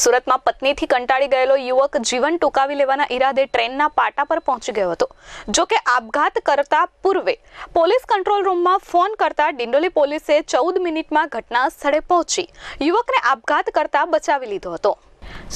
સુરતમાં પત્નીથી કંટાળી ગયેલો યુવક જીવન ટૂંકાવી લેવાના ઈરાદે ટ્રેનના પાટા પર પહોંચી ગયો હતો. જો કે આપઘાત કરતા પૂર્વે પોલીસ કંટ્રોલ રૂમમાં ફોન કરતા ડિંડોલી પોલીસે ચૌદ મિનિટમાં ઘટના સ્થળે પહોંચી. યુવકને આપઘાત કરતા બચાવી લીધો હતો.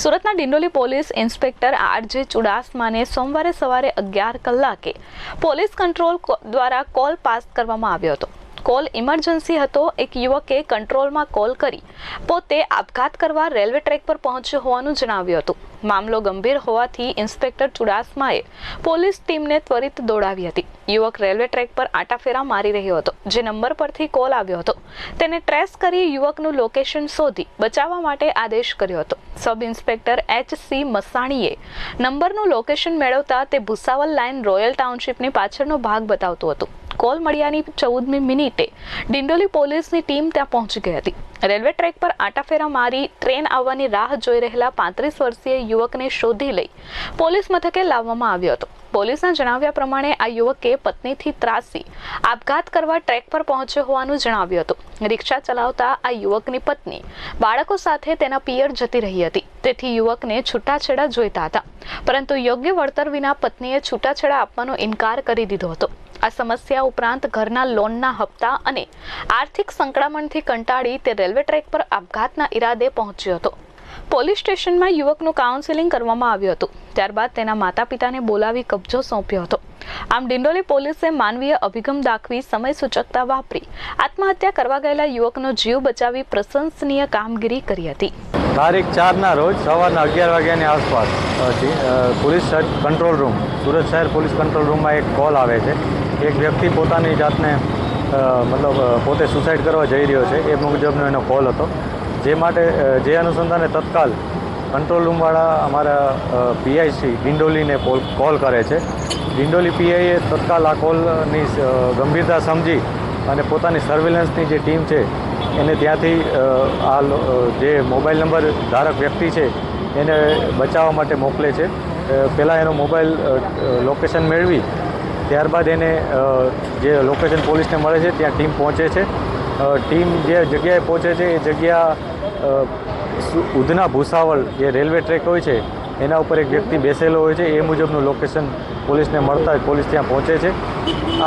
સુરતના Dindoli police inspector R J ચુડાસમાને સોમવારે સવારે અગિયાર કલાકે પોલીસ કંટ્રોલ દ્વારા કોલ પાસ કરવામાં આવ્યો હતો. કોલ ઇમરજન્સી હતો, એક યુવકે કંટ્રોલમાં કોલ કરી પોતે આપઘાત કરવા રેલવે ટ્રેક પર પહોંચ્યો હોવાનું જણાવ્યું હતું. મામલો ગંભીર હોવાથી ઇન્સ્પેક્ટર ચુડાસમાએ પોલીસ ટીમને ત્વરિત દોડાવી હતી. યુવક રેલવે ટ્રેક પર આટાફેરા મારી રહ્યો હતો, જે નંબર પરથી કોલ આવ્યો હતો. તેને ટ્રેસ કરી યુવકનું લોકેશન શોધી બચાવવા માટે આદેશ કર્યો હતો. સબ ઇન્સ્પેક્ટર એચ સી મસાણીએ નંબરનું લોકેશન મેળવતા તે ભુસાવલ લાઇન રોયલ ટાઉનશીપની પાછળનો ભાગ બતાવતું હતું. કોલ મળ્યાની ચૌદમી મિનિટે ડિંડોલી પોલીસની ટીમ ત્યાં પહોંચી ગઈ હતી. રેલવે ટ્રેક પર આટાફેરા મારી ટ્રેન આવવાની રાહ જોઈ રહેલા પાંત્રીસ વર્ષીય યુવકને શોધી લઈ પોલીસ મથકે લાવવામાં આવ્યો હતો. પોલીસના જણાવ્યા પ્રમાણે આ યુવકે પત્નીથી ત્રાસી, આપઘાત કરવા ટ્રેક પર પહોંચ્યો હોવાનું જણાવ્યું હતું. રિક્ષા ચલાવતા આ યુવકની પત્ની, બાળકો સાથે તેના પિયર જતી રહી હતી. તેથી યુવકને છૂટાછેડા જોઈતા હતા. પરંતુ યોગ્ય વળતર વિના પત્નીએ છૂટાછેડા આપવાનો ઇનકાર કરી દીધો હતો. આ સમસ્યા ઉપરાંત ઘરના લોનના હપ્તા અને આર્થિક સંકળામણથી કંટાળી તે રેલવે ટ્રેક પર આપઘાતના ઈરાદે પહોંચ્યો હતો. પોલીસ સ્ટેશનમાં યુવકનું કાઉન્સેલિંગ કરવામાં આવ્યું હતું. ત્યારબાદ તેના માતા પિતાને બોલાવી કબજો સોંપ્યો હતો. આમ ડિંડોલી પોલીસે માનવીય અભિગમ દાખવી સમય સૂચકતા વાપરી આત્મહત્યા કરવા ગયેલા યુવકનો જીવ બચાવી પ્રશંસનીય કામગીરી કરી હતી. તારીખ ચારના રોજ સવારના અગિયાર વાગ્યાની આસપાસ પોલીસ કંટ્રોલ રૂમ, સુરત શહેર પોલીસ કંટ્રોલ રૂમમાં એક કોલ આવે છે. એક વ્યક્તિ પોતાની જાતને મતલબ પોતે સુસાઇડ કરવા જઈ રહ્યો છે, એ મુજબનો એનો કોલ હતો. જે માટે જે અનુસંધાને તત્કાલ કંટ્રોલ રૂમવાળા અમારા પીઆઈસી ડિંડોલીને કોલ કરે છે. ડિંડોલી પીઆઈએ તત્કાલ આ કોલની ગંભીરતા સમજી અને પોતાની સર્વેલન્સની જે ટીમ છે, એને ત્યાંથી આ જે મોબાઈલ નંબર ધારક વ્યક્તિ છે, એને બચાવવા માટે મોકલે છે. પહેલાં એનો મોબાઈલ લોકેશન મેળવી ત્યારબાદ એને જે લોકેશન પોલીસને મળે છે, ત્યાં ટીમ પહોંચે છે. ટીમ જે જગ્યાએ પહોંચે છે, એ જગ્યા ઉધના ભૂસાવળ જે રેલવે ટ્રેક હોય છે, એના ઉપર એક વ્યક્તિ બેસેલો હોય છે. એ મુજબનું લોકેશન પોલીસને મળતા જ પોલીસ ત્યાં પહોંચે છે.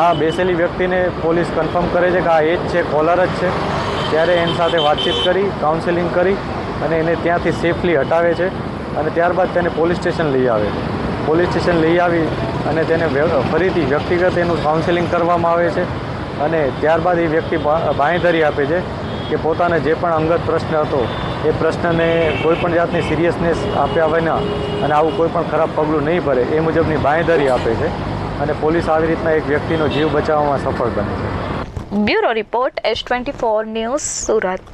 આ બેસેલી વ્યક્તિને પોલીસ કન્ફર્મ કરે છે કે આ એ જ છે કોલર જ છે. ત્યારે એની સાથે વાતચીત કરી કાઉન્સેલિંગ કરી અને એને ત્યાંથી સેફલી હટાવે છે અને ત્યારબાદ તેને પોલીસ સ્ટેશન લઈ આવે છે. પોલીસ સ્ટેશન લઈ આવી અને તેને ફરીથી વ્યક્તિગત એનું કાઉન્સેલિંગ કરવામાં આવે છે અને ત્યારબાદ એ વ્યક્તિ બાંહેધરી આપે છે કે પોતાને જે પણ અંગત પ્રશ્ન હતો એ પ્રશ્નને કોઈપણ જાતની સિરિયસનેસ આપ્યા વિના અને આવું કોઈ પણ ખરાબ પગલું નહીં ભરે એ મુજબની બાંહેધરી આપે છે અને પોલીસ આવી રીતના એક વ્યક્તિનો જીવ બચાવવામાં સફળ બને છે. Bureau report S twenty four news Surat.